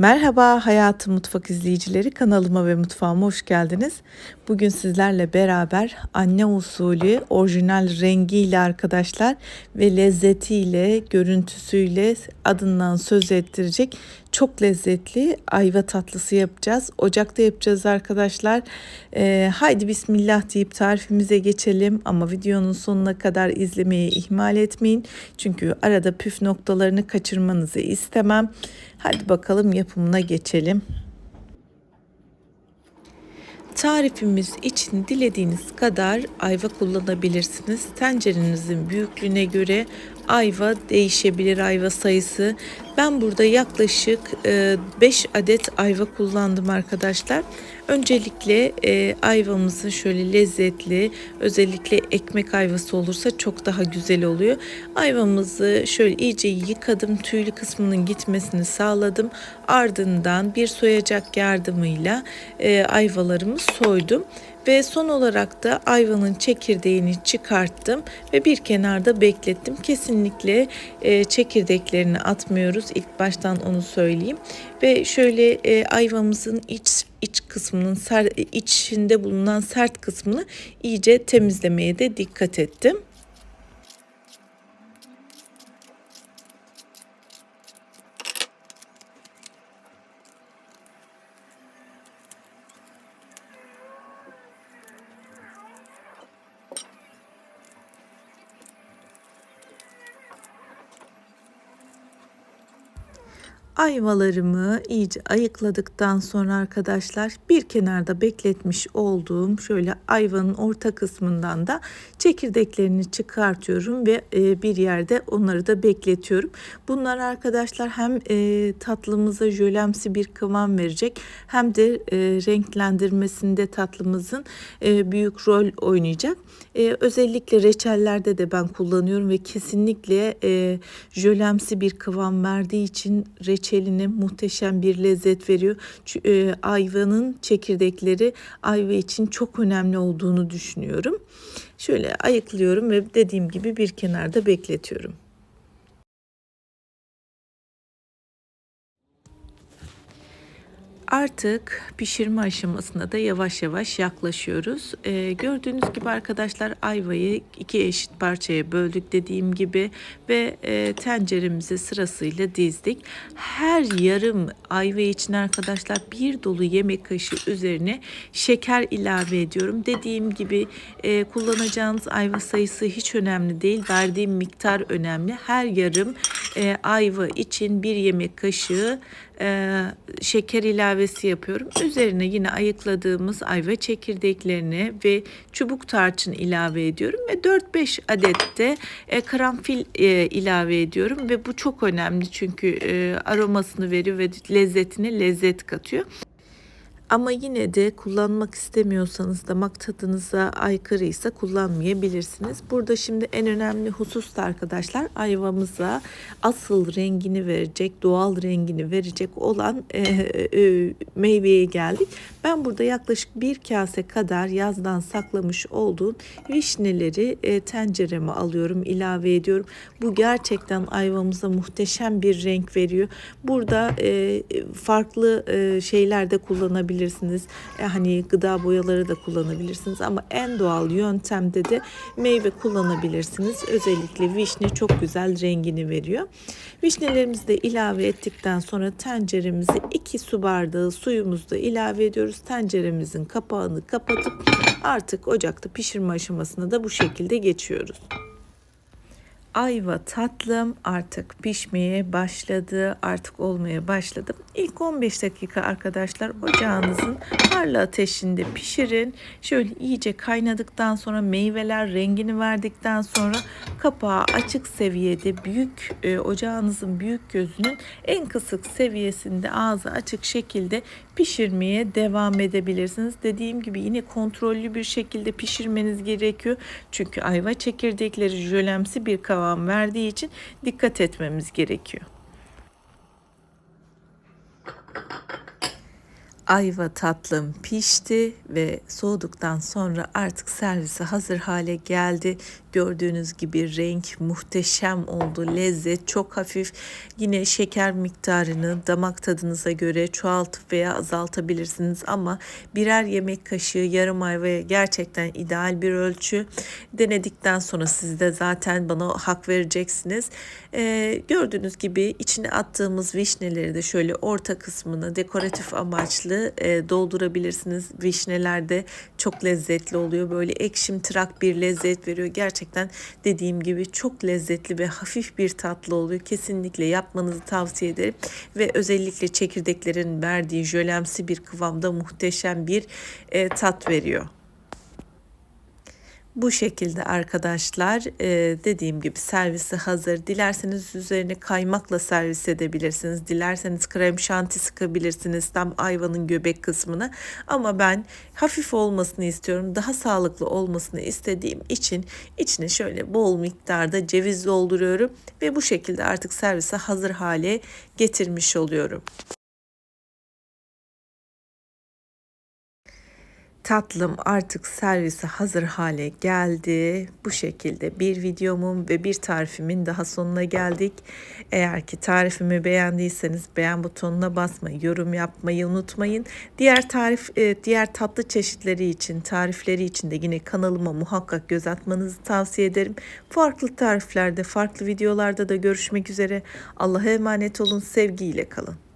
Merhaba Hayatı Mutfak izleyicileri kanalıma ve mutfağıma hoş geldiniz. Bugün sizlerle beraber anne usulü orijinal rengiyle arkadaşlar ve lezzetiyle, görüntüsüyle adından söz ettirecek çok lezzetli ayva tatlısı yapacağız. Ocakta yapacağız arkadaşlar. Ee, haydi bismillah deyip tarifimize geçelim ama videonun sonuna kadar izlemeyi ihmal etmeyin. Çünkü arada püf noktalarını kaçırmanızı istemem. Hadi bakalım yapımına geçelim. Tarifimiz için dilediğiniz kadar ayva kullanabilirsiniz. Tencerenizin büyüklüğüne göre ayva değişebilir ayva sayısı. Ben burada yaklaşık 5 adet ayva kullandım arkadaşlar. Öncelikle e, ayvamızın şöyle lezzetli özellikle ekmek ayvası olursa çok daha güzel oluyor. Ayvamızı şöyle iyice yıkadım. Tüylü kısmının gitmesini sağladım. Ardından bir soyacak yardımıyla e, ayvalarımı soydum. Ve son olarak da ayvanın çekirdeğini çıkarttım ve bir kenarda beklettim. Kesinlikle e, çekirdeklerini atmıyoruz. İlk baştan onu söyleyeyim. Ve şöyle e, ayvamızın iç iç kısmının ser, içinde bulunan sert kısmını iyice temizlemeye de dikkat ettim. Ayvalarımı iyice ayıkladıktan sonra arkadaşlar bir kenarda bekletmiş olduğum şöyle ayvanın orta kısmından da çekirdeklerini çıkartıyorum ve e, bir yerde onları da bekletiyorum. Bunlar arkadaşlar hem e, tatlımıza jölemsi bir kıvam verecek hem de e, renklendirmesinde tatlımızın büyük rol oynayacak. Özellikle reçellerde de ben kullanıyorum ve kesinlikle jölemsi bir kıvam verdiği için reçel reçeline muhteşem bir lezzet veriyor. E, ayvanın çekirdekleri ayva için çok önemli olduğunu düşünüyorum. Şöyle ayıklıyorum ve dediğim gibi bir kenarda bekletiyorum. Artık pişirme aşamasına da yavaş yavaş yaklaşıyoruz. Ee, gördüğünüz gibi arkadaşlar ayvayı iki eşit parçaya böldük dediğim gibi ve e, tenceremize sırasıyla dizdik. Her yarım ayva için arkadaşlar bir dolu yemek kaşığı üzerine şeker ilave ediyorum. Dediğim gibi e, kullanacağınız ayva sayısı hiç önemli değil. Verdiğim miktar önemli. Her yarım e, ayva için bir yemek kaşığı e, şeker ilavesi yapıyorum. Üzerine yine ayıkladığımız ayva çekirdeklerini ve çubuk tarçın ilave ediyorum ve 4-5 adet de e, karanfil e, ilave ediyorum ve bu çok önemli çünkü e, aromasını veriyor ve lezzetine lezzet katıyor. Ama yine de kullanmak istemiyorsanız damak tadınıza aykırıysa kullanmayabilirsiniz. Burada şimdi en önemli husus da arkadaşlar ayvamıza asıl rengini verecek, doğal rengini verecek olan e, e, meyveye geldik. Ben burada yaklaşık bir kase kadar yazdan saklamış olduğum vişneleri e, tencereme alıyorum, ilave ediyorum. Bu gerçekten ayvamıza muhteşem bir renk veriyor. Burada e, farklı e, şeyler de kullanabilirsiniz kullanabilirsiniz. E, hani gıda boyaları da kullanabilirsiniz ama en doğal yöntemde de meyve kullanabilirsiniz. Özellikle vişne çok güzel rengini veriyor. Vişnelerimizi de ilave ettikten sonra tenceremizi 2 su bardağı suyumuzu da ilave ediyoruz. Tenceremizin kapağını kapatıp artık ocakta pişirme aşamasına da bu şekilde geçiyoruz. Ayva tatlım artık pişmeye başladı. Artık olmaya başladı. İlk 15 dakika arkadaşlar ocağınızın harlı ateşinde pişirin. Şöyle iyice kaynadıktan sonra meyveler rengini verdikten sonra kapağı açık seviyede büyük e, ocağınızın büyük gözünün en kısık seviyesinde ağzı açık şekilde pişirmeye devam edebilirsiniz. Dediğim gibi yine kontrollü bir şekilde pişirmeniz gerekiyor. Çünkü ayva çekirdekleri jölemsi bir kıvam verdiği için dikkat etmemiz gerekiyor. ayva tatlım pişti ve soğuduktan sonra artık servise hazır hale geldi. Gördüğünüz gibi renk muhteşem oldu. Lezzet çok hafif. Yine şeker miktarını damak tadınıza göre çoğaltıp veya azaltabilirsiniz ama birer yemek kaşığı yarım ayvaya gerçekten ideal bir ölçü. Denedikten sonra siz de zaten bana hak vereceksiniz. Ee, gördüğünüz gibi içine attığımız vişneleri de şöyle orta kısmına dekoratif amaçlı e, doldurabilirsiniz. Vişneler de çok lezzetli oluyor. Böyle ekşimtırak bir lezzet veriyor. Gerçekten dediğim gibi çok lezzetli ve hafif bir tatlı oluyor. Kesinlikle yapmanızı tavsiye ederim. Ve özellikle çekirdeklerin verdiği jölemsi bir kıvamda muhteşem bir e, tat veriyor. Bu şekilde arkadaşlar e, dediğim gibi servisi hazır. Dilerseniz üzerine kaymakla servis edebilirsiniz. Dilerseniz krem şanti sıkabilirsiniz tam ayvanın göbek kısmına. Ama ben hafif olmasını istiyorum. Daha sağlıklı olmasını istediğim için içine şöyle bol miktarda ceviz dolduruyorum. Ve bu şekilde artık servise hazır hale getirmiş oluyorum. Tatlım artık servise hazır hale geldi. Bu şekilde bir videomun ve bir tarifimin daha sonuna geldik. Eğer ki tarifimi beğendiyseniz beğen butonuna basmayı, yorum yapmayı unutmayın. Diğer tarif e, diğer tatlı çeşitleri için, tarifleri için de yine kanalıma muhakkak göz atmanızı tavsiye ederim. Farklı tariflerde, farklı videolarda da görüşmek üzere. Allah'a emanet olun. Sevgiyle kalın.